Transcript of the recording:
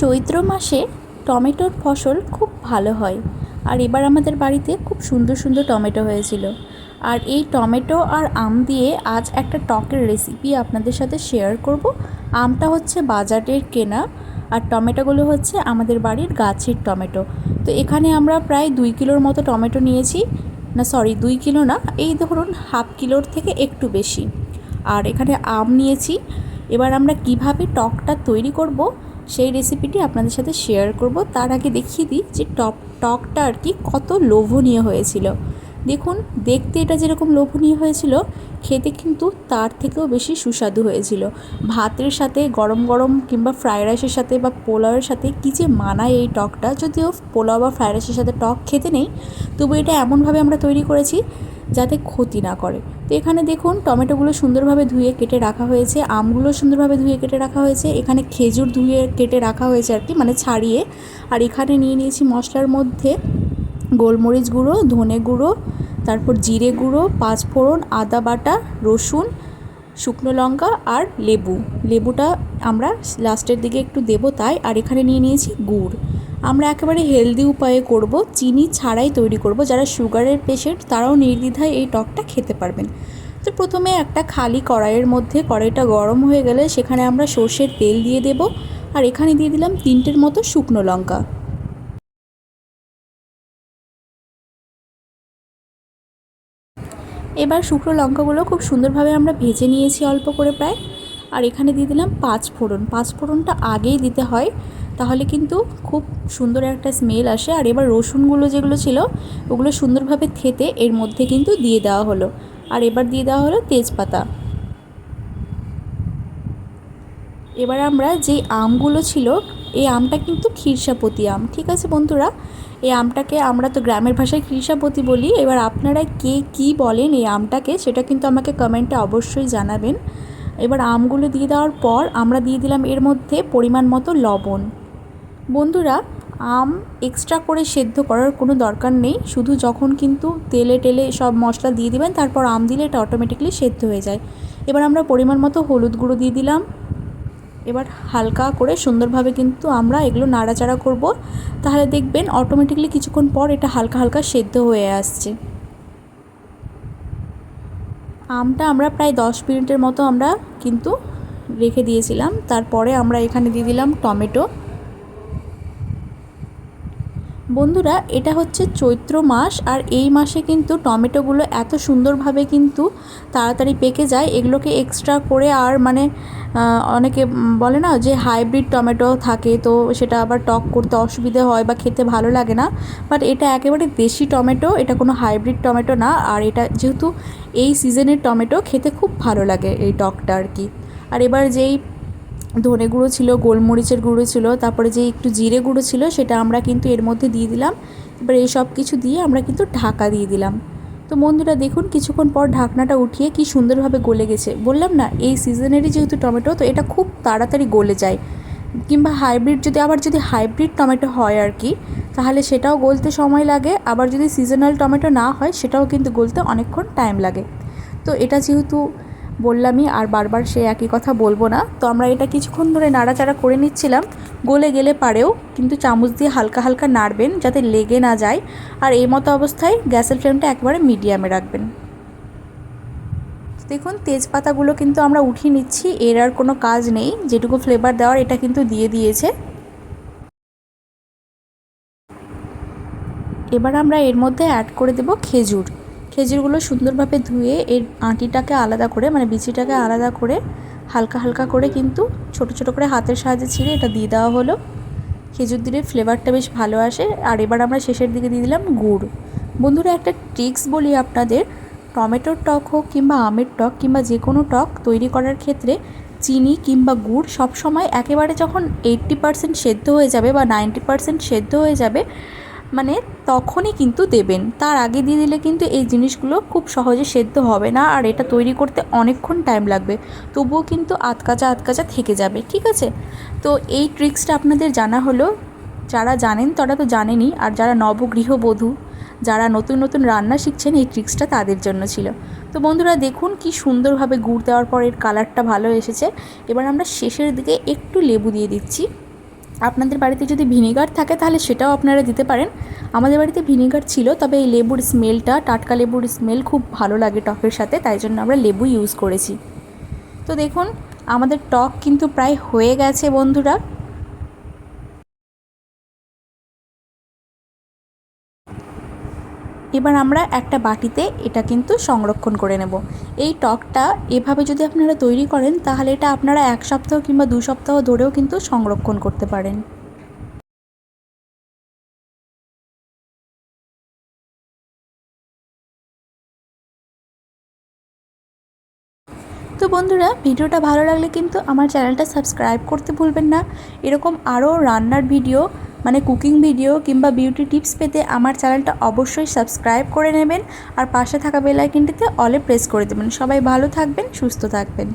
চৈত্র মাসে টমেটোর ফসল খুব ভালো হয়। আর এবার আমাদের বাড়িতে খুব সুন্দর সুন্দর টমেটো হয়েছিল। আর এই টমেটো আর আম দিয়ে আজ একটা টকের রেসিপি আপনাদের সাথে শেয়ার করব। আমটা হচ্ছে বাজারের কেনা আর টমেটোগুলো হচ্ছে আমাদের বাড়ির গাছের টমেটো। তো এখানে আমরা প্রায় দুই কিলোর মতো টমেটো নিয়েছি। না সরি দুই কিলো না, এই ধরুন হাফ কিলোর থেকে একটু বেশি। আর এখানে আম নিয়েছি। এবার আমরা কীভাবে টকটা তৈরি করব সেই রেসিপিটি আপনাদের সাথে শেয়ার করব। তার আগে দেখিয়ে দিই যে টক টকটা আর কি কত লোভনীয় হয়েছিল। দেখুন, দেখতে এটা যেরকম লোভনীয় হয়েছিল, খেতে কিন্তু তার থেকেও বেশি সুস্বাদু হয়েছিল। ভাতের সাথে গরম গরম কিংবা ফ্রায়েড রাইসের সাথে বা পোলাওয়ের সাথে কী যে মানায় এই টকটা, যদিও পোলাও বা ফ্রায়েড রাইসের সাথে টক খেতে নেই, তবু এটা এমনভাবে আমরা তৈরি করেছি যাতে ক্ষতি না করে। তো এখানে দেখুন, টমেটোগুলো সুন্দরভাবে ধুয়ে কেটে রাখা হয়েছে, আমগুলো সুন্দরভাবে ধুয়ে কেটে রাখা হয়েছে, এখানে খেজুর ধুয়ে কেটে রাখা হয়েছে আর কি মানে ছাড়িয়ে। আর এখানে নিয়ে নিয়েছি মশলার মধ্যে গোলমরিচ গুঁড়ো, ধনে গুঁড়ো, তারপর জিরে গুঁড়ো, পাঁচফোড়ন, আদা বাটা, রসুন, শুকনো লঙ্কা আর লেবু। লেবুটা আমরা লাস্টের দিকে একটু দেবো তাই। আর এখানে নিয়ে নিয়েছি গুড়। আমরা একেবারে হেলদি উপায়ে করব, চিনি ছাড়াই তৈরি করব। যারা সুগারের পেশেন্ট তারাও নির্দ্বিধায় এই টকটা খেতে পারবেন। তো প্রথমে একটা খালি কড়াইয়ের মধ্যে, কড়াইটা গরম হয়ে গেলে সেখানে আমরা সর্ষের তেল দিয়ে দেব। আর এখানে দিয়ে দিলাম তিনটের মতো শুকনো লঙ্কা। এবার শুকনো লঙ্কাগুলো খুব সুন্দরভাবে আমরা ভেজে নিয়েছি অল্প করে প্রায়। আর এখানে দিয়ে দিলাম পাঁচ ফোড়ন। পাঁচ ফোড়নটা আগেই দিতে হয়, তাহলে কিন্তু খুব সুন্দর একটা স্মেল আসে। আর এবার রসুনগুলো যেগুলো ছিল, ওগুলো সুন্দরভাবে থেতে এর মধ্যে কিন্তু দিয়ে দেওয়া হলো। আর এবার দিয়ে দেওয়া হলো তেজপাতা। এবার আমরা যে আমগুলো ছিল, এই আমটা কিন্তু ক্ষীরসাপতি আম, ঠিক আছে বন্ধুরা? এই আমটাকে আমরা তো গ্রামের ভাষায় ক্ষীরসাপতি বলি। এবার আপনারা কে কি বলেন এই আমটাকে, সেটা কিন্তু আমাকে কমেন্টে অবশ্যই জানাবেন। এবার আমগুলো দিয়ে দেওয়ার পর আমরা দিয়ে দিলাম এর মধ্যে পরিমাণ মতো লবণ। বন্ধুরা, আম এক্সট্রা করে সেদ্ধ করার কোনো দরকার নেই, শুধু যখন কিন্তু তেলে টেলে সব মশলা দিয়ে দিবেন, তারপর আম দিলে এটা অটোমেটিকলি সেদ্ধ হয়ে যায়। এবার আমরা পরিমাণ মতো হলুদ গুঁড়ো দিয়ে দিলাম। এবার হালকা করে সুন্দরভাবে কিন্তু আমরা এগুলো নাড়াচাড়া করব। তাহলে দেখবেন অটোমেটিকলি কিছুক্ষণ পর এটা হালকা হালকা সেদ্ধ হয়ে আসছে। আমটা আমরা প্রায় দশ মিনিটের মতো আমরা কিন্তু রেখে দিয়েছিলাম। তারপরে আমরা এখানে দিয়ে দিলাম টমেটো। বন্ধুরা, এটা হচ্ছে চৈত্র মাস আর এই মাসে কিন্তু টমেটোগুলো এত সুন্দরভাবে কিন্তু তাড়াতাড়ি পেকে যায়। এগুলোকে এক্সট্রা করে আর মানে অনেকে বলে না যে হাইব্রিড টমেটো থাকে তো সেটা আবার টক করতে অসুবিধে হয় বা খেতে ভালো লাগে না। বাট এটা একেবারে দেশি টমেটো, এটা কোনো হাইব্রিড টমেটো না। আর এটা যেহেতু এই সিজনের টমেটো, খেতে খুব ভালো লাগে এই টকটা আর কি। আর এবার যেই ধনে গুঁড়ো ছিল, গোলমরিচের গুঁড়ো ছিল, তারপরে যে একটু জিরে গুঁড়ো ছিল সেটা আমরা কিন্তু এর মধ্যে দিয়ে দিলাম। এবার এই সব কিছু দিয়ে আমরা কিন্তু ঢাকা দিয়ে দিলাম। তো বন্ধুরা দেখুন, কিছুক্ষণ পর ঢাকনাটা উঠিয়ে কি সুন্দরভাবে গলে গেছে। বললাম না, এই সিজনেরই যেহেতু টমেটো, তো এটা খুব তাড়াতাড়ি গলে যায়। কিংবা হাইব্রিড যদি, আবার যদি হাইব্রিড টমেটো হয় আর কি, তাহলে সেটাও গলতে সময় লাগে। আবার যদি সিজনাল টমেটো না হয়, সেটাও কিন্তু গলতে অনেকক্ষণ টাইম লাগে। তো এটা যেহেতু বললামই আর বারবার সে একই কথা বলব না। তো আমরা এটা কিছুক্ষণ ধরে নাড়াচাড়া করে নিচ্ছিলাম, গলে গেলে পারেও, কিন্তু চামচ দিয়ে হালকা হালকা নাড়বেন যাতে লেগে না যায়। আর এই মতো অবস্থায় গ্যাসের ফ্লেমটা একবারে মিডিয়ামে রাখবেন। দেখুন, তেজপাতাগুলো কিন্তু আমরা উঠিয়ে নিচ্ছি, এর আর কোনো কাজ নেই। যেটুকু ফ্লেভার দেওয়ার, এটা কিন্তু দিয়ে দিয়েছে। এবার আমরা এর মধ্যে অ্যাড করে দেব খেজুর। খেজুরগুলো সুন্দরভাবে ধুয়ে এর আঁটিটাকে আলাদা করে মানে বিচিটাকে আলাদা করে, হালকা হালকা করে কিন্তু ছোট ছোট করে হাতের সাহায্যে ছিঁড়ে এটা দিয়ে দেওয়া হলো। খেজুর দিলে ফ্লেভারটা বেশ ভালো আসে। আর এবার আমরা শেষের দিকে দিয়ে দিলাম গুড়। বন্ধুরা, একটা ট্রিক্স বলি আপনাদের, টমেটোর টক হোক কিংবা আমের টক কিংবা যে কোনো টক তৈরি করার ক্ষেত্রে চিনি কিংবা গুড় সবসময় একেবারে যখন এইট্টি পারসেন্ট সেদ্ধ হয়ে যাবে বা নাইনটি পারসেন্ট সেদ্ধ হয়ে যাবে মানে তখনই কিন্তু দেবেন। তার আগে দিয়ে দিলে কিন্তু এই জিনিসগুলো খুব সহজে সেদ্ধ হবে না আর এটা তৈরি করতে অনেকক্ষণ টাইম লাগবে। তবুও কিন্তু আতকাচা আতকাচা থেকে যাবে, ঠিক আছে? তো এই ট্রিক্সটা আপনাদের জানা হলো। যারা জানেন তারা তো জানেনই আর যারা নবগৃহবধূ, যারা নতুন নতুন রান্না শিখছেন এই ট্রিক্সটা তাদের জন্য ছিল। তো বন্ধুরা দেখুন কি সুন্দরভাবে গুড় দেওয়ার পর এর কালারটা ভালো এসেছে। এবার আমরা শেষের দিকে একটু লেবু দিয়ে দিচ্ছি। আপনাদের বাড়িতে যদি ভিনেগার থাকে তাহলে সেটাও আপনারা দিতে পারেন। আমাদের বাড়িতে ভিনেগার ছিল, তবে এই লেবুর স্মেলটা, টাটকা লেবুর স্মেল খুব ভালো লাগে টকের সাথে, তাই জন্য আমরা লেবু ইউজ করেছি। তো দেখুন, আমাদের টক কিন্তু প্রায় হয়ে গেছে বন্ধুরা। এবার আমরা একটা বাটিতে এটা কিন্তু সংরক্ষণ করে নেব। এই টকটা এভাবে যদি আপনারা তৈরি করেন, তাহলে এটা আপনারা এক সপ্তাহ কিংবা দু সপ্তাহ ধরেও কিন্তু সংরক্ষণ করতে পারেন। তো বন্ধুরা, ভিডিওটা ভালো লাগলে কিন্তু আমার চ্যানেলটা সাবস্ক্রাইব করতে ভুলবেন না। এরকম আরও রান্নার ভিডিও মানে কুকিং ভিডিও কিংবা বিউটি টিপস পেতে আমার চ্যানেলটা অবশ্যই সাবস্ক্রাইব করে নেবেন আর পাশে থাকা বেল আইকনটিতে অলে প্রেস করে দেবেন। সবাই ভালো থাকবেন, সুস্থ থাকবেন।